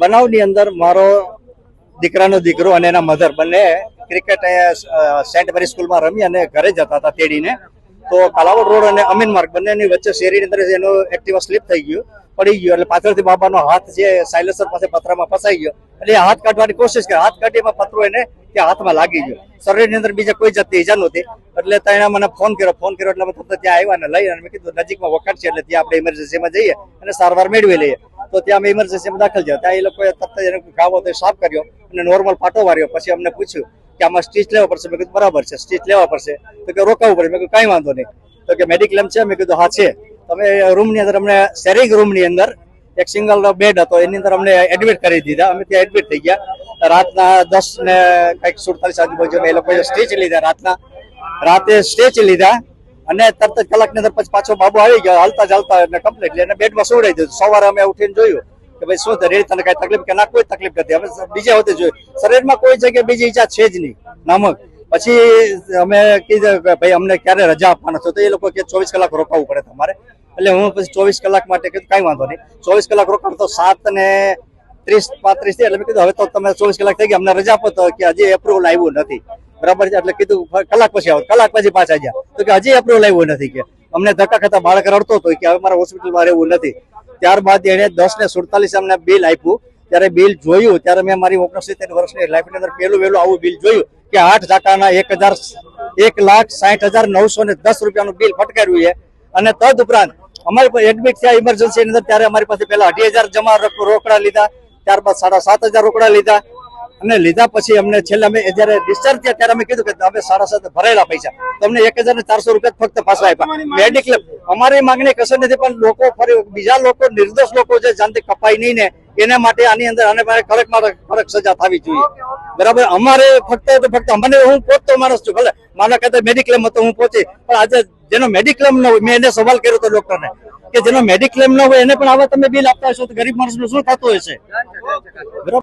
બનાવની અંદર મારો દીકરાનો દીકરો અને એના મધર બંને ક્રિકેટ સેન્ટ મેરી સ્કૂલમાં રમી અને ઘરે જતા હતા તેડીને. તો કાલાવડ રોડ અને અમીન માર્ગ બંનેની વચ્ચે શેરીની અંદર એનો એક્ટિવા સ્લીપ થઈ ગયું, પડી ગયો. એટલે પાછળથી બાબાનો હાથ જે સાયલેસર પાસે પથરામાં ફસાઈ ગયો. એટલે હાથ કાઢવાની કોશિશ કરી. હાથ કાઢીમાં પથરો એને ત્યાં હાથમાં લાગી ગયો. શરીરની અંદર બીજા કોઈ જાતની ઈજા નહોતી. એટલે ત્યાં મને ફોન કર્યો. ફોન કર્યો એટલે અમે તરત ત્યાં આવ્યા અને લઈ અને મેં કીધું નજીકમાં વખત છે એટલે ત્યાં આપણે ઇમરજન્સીમાં જઈએ અને સારવાર મેળવી લઈએ. તો ત્યાં અમે ઇમરજન્સીમાં દાખલ થયા. ત્યાં એ લોકોએ તરત જ એને ઘાવ હતો સાફ કર્યો અને નોર્મલ ફાટો વાર્યો. પછી અમને પૂછ્યું કે આમાં સ્ટીચ લેવા પડશે. મેં કીધું, બરાબર છે સ્ટીચ લેવા પડશે. તો કે રોકાવવું પડે. મેં કીધું, કાંઈ વાંધો નહીં. તો કે મેડિક્લેમ છે? મેં કીધું, હા, છે. તમે રૂમની અંદર, અમને શેરિંગ રૂમની અંદર એક સિંગલ બેડ હતો. એની અંદર અમને એડમિટ કરી દીધા. અમે ત્યાં એડમિટ થઈ ગયા. રાતના દસ ને કંઈક સુડતાલીસ આજુબાજુ એ લોકોએ સ્ટીચ લીધા. રાતના, રાતે સ્ટેચ લીધા. અને તરત જ કલાકની અંદર પછી પાછો બાબુ આવી ગયો. હાલતા ચાલતા અને કમ્પ્લીટલી અને બેડમાં સુવડાવી દીધું. સવારે અમે ઉઠીને જોયું કે ભાઈ શું રેડી? તને કઈ તકલીફ કે ના? કોઈ તકલીફ નથી. અમે બીજા હોતે જોયું. શરીરમાં કોઈ જગ્યાએ બીજી ઈજા છે જ નહીં. નામક પછી અમે કીધું કે ભાઈ અમને ક્યારે રજા આપવાના છો? તો એ લોકો કે ચોવીસ કલાક રોકાવું પડે તમારે. એટલે હું પછી ચોવીસ કલાક માટે કીધું, કાંઈ વાંધો નહીં. ચોવીસ કલાક રોકાણ તો સાત ને ત્રીસ, પાંત્રીસથી એટલે કીધું, હવે તો તમે ચોવીસ કલાક થઈ ગયા, અમને રજા આપો તો કે હજી એપ્રુવલ આવ્યું નથી. બરાબર છે? એટલે કીધું કલાક પછી આવો. કલાક પછી પાછા ગયા. તો કે હજી એપ્રુવલ આવ્યું નથી કે. અમને ધક્કા ખાતા બાળક રડતો હતો કે હવે મારે હોસ્પિટલમાં રહેવું નથી. ત્યારબાદ એણે દસ ને સુડતાલીસ અમને બિલ આપ્યું. ત્યારે બિલ જોયું, ત્યારે મેં મારી ઓગણસિત્તેર વર્ષની લાઈફની અંદર પહેલું વહેલું આવું બિલ જોયું કે આઠ ટાકાના એક હજાર એક લાખ સાઠ હજાર નવસો ને દસ રૂપિયાનું બિલ ફટકાર્યું છે. અને તદ ઉપરાંત અમારી એડમિટ થયા ઇમરજન્સી અંદર, ત્યારે અમારી પાસે પહેલા અઢી હજાર જમા રક- રોકડા લીધા. ત્યારબાદ સાડા સાત હજાર રોકડા લીધા. અને લીધા પછી અમને છેલ્લે અમે જયારે ડિસ્ચાર્જ થયા ત્યારે અમે કીધું કે અમે સાડા સાત ભરેલા પૈસા. તમને એક હજાર ચારસો રૂપિયા ફક્ત પાછા આપ્યા. મેડિક્લેમ અમારી માંગણી કશું નથી પણ લોકો ફરી બીજા લોકો નિર્દોષ લોકો છે જાનથી કપાય નહીં ને એના માટે આની અંદર આને માટે કડક કડક સજા થવી જોઈએ. બરાબર? અમારે ફક્ત ફક્ત અમને હું પહોંચતો માણસ છું ભલે. મારા કદાચ મેડિક્લેમ હતો હું પહોંચી. પણ આજે જેનો મેડિક્લેમ ન હોય મેં એને સવાલ કર્યો હતો ડોક્ટરને કે જેનો મેડિક્લેમ ન હોય એને પણ આવા તમે બિલ આપતા હશો તો ગરીબ માણસનું શું થતું હશે? બરાબર?